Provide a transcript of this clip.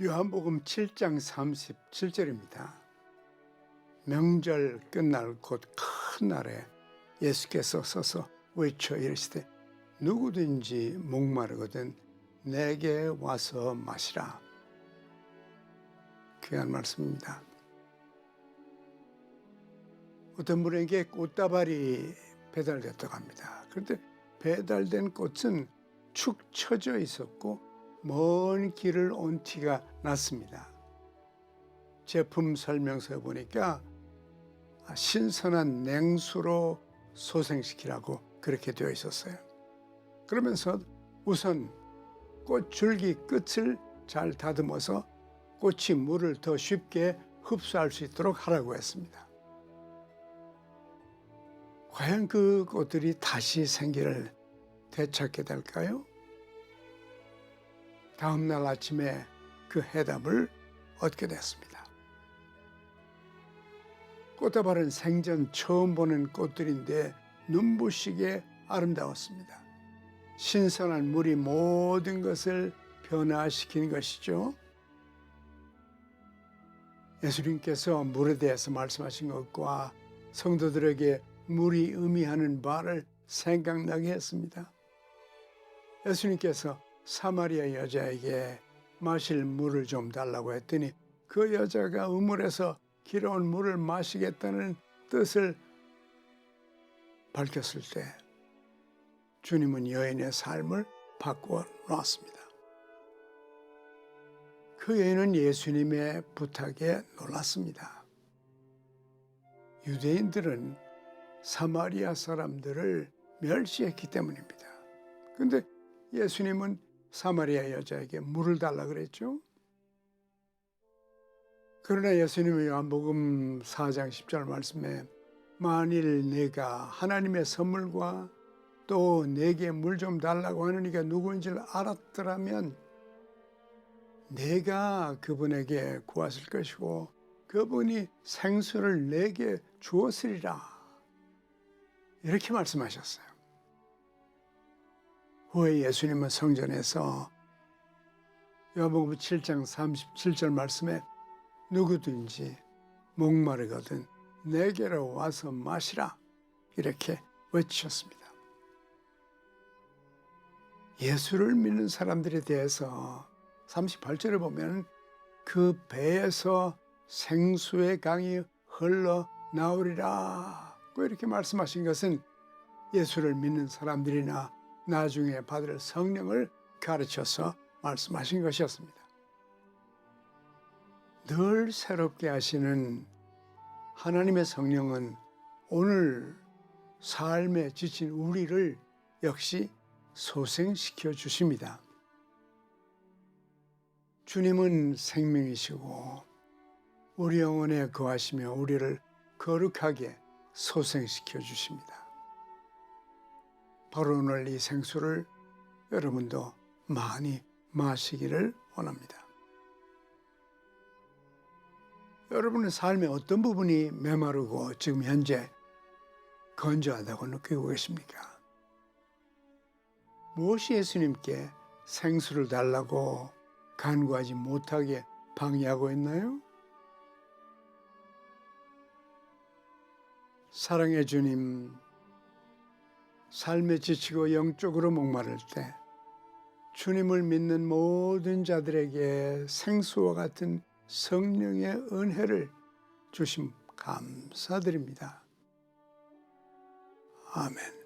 요한복음 7장 37절입니다. 명절 끝날 곧 큰 날에 예수께서 서서 외쳐 이르시되 누구든지 목마르거든 내게 와서 마시라. 귀한 말씀입니다. 어떤 분에게 꽃다발이 배달됐다고 합니다. 그런데 배달된 꽃은 축 처져 있었고 먼 길을 온 티가 났습니다. 제품 설명서에 보니까 신선한 냉수로 소생시키라고 그렇게 되어 있었어요. 그러면서 우선 꽃 줄기 끝을 잘 다듬어서 꽃이 물을 더 쉽게 흡수할 수 있도록 하라고 했습니다. 과연 그 꽃들이 다시 생기를 되찾게 될까요? 다음날 아침에 그 해답을 얻게 됐습니다. 꽃다발은 생전 처음 보는 꽃들인데 눈부시게 아름다웠습니다. 신선한 물이 모든 것을 변화시킨 것이죠. 예수님께서 물에 대해서 말씀하신 것과 성도들에게 물이 의미하는 바를 생각나게 했습니다. 예수님께서 사마리아 여자에게 마실 물을 좀 달라고 했더니 그 여자가 우물에서 길어온 물을 마시겠다는 뜻을 밝혔을 때 주님은 여인의 삶을 바꾸어 놓았습니다. 그 여인은 예수님의 부탁에 놀랐습니다. 유대인들은 사마리아 사람들을 멸시했기 때문입니다. 근데 예수님은 사마리아 여자에게 물을 달라 그랬죠. 그러나 예수님의 요한복음 4장 10절 말씀에 만일 내가 하나님의 선물과 또 내게 물 좀 달라고 하는 이가 누구인지를 알았더라면 내가 그분에게 구했을 것이고 그분이 생수를 내게 주었으리라 이렇게 말씀하셨어요. 후에 예수님은 성전에서? 요한복음 7장 37절 말씀에 누구든지 목마르거든 내게로 와서 마시라. 이렇게 외치셨습니다. 예수를 믿는 사람들에 대해서 38절에 보면 그 배에서 생수의 강이 흘러 나오리라. 고 이렇게 말씀하신 것은 예수를 믿는 사람들이나 나중에 받을 성령을 가르쳐서 말씀하신 것이었습니다. 늘 새롭게 하시는 하나님의 성령은 오늘 삶에 지친 우리를 역시 소생시켜 주십니다. 주님은 생명이시고 우리 영혼에 거하시며 우리를 거룩하게 소생시켜 주십니다. 바로 오늘 이 생수를 여러분도 많이 마시기를 원합니다. 여러분의 삶의 어떤 부분이 메마르고 지금 현재 건조하다고 느끼고 계십니까? 무엇이 예수님께 생수를 달라고 간구하지 못하게 방해하고 있나요? 사랑의 주님, 삶에 지치고 영적으로 목마를 때 주님을 믿는 모든 자들에게 생수와 같은 성령의 은혜를 주심 감사드립니다. 아멘.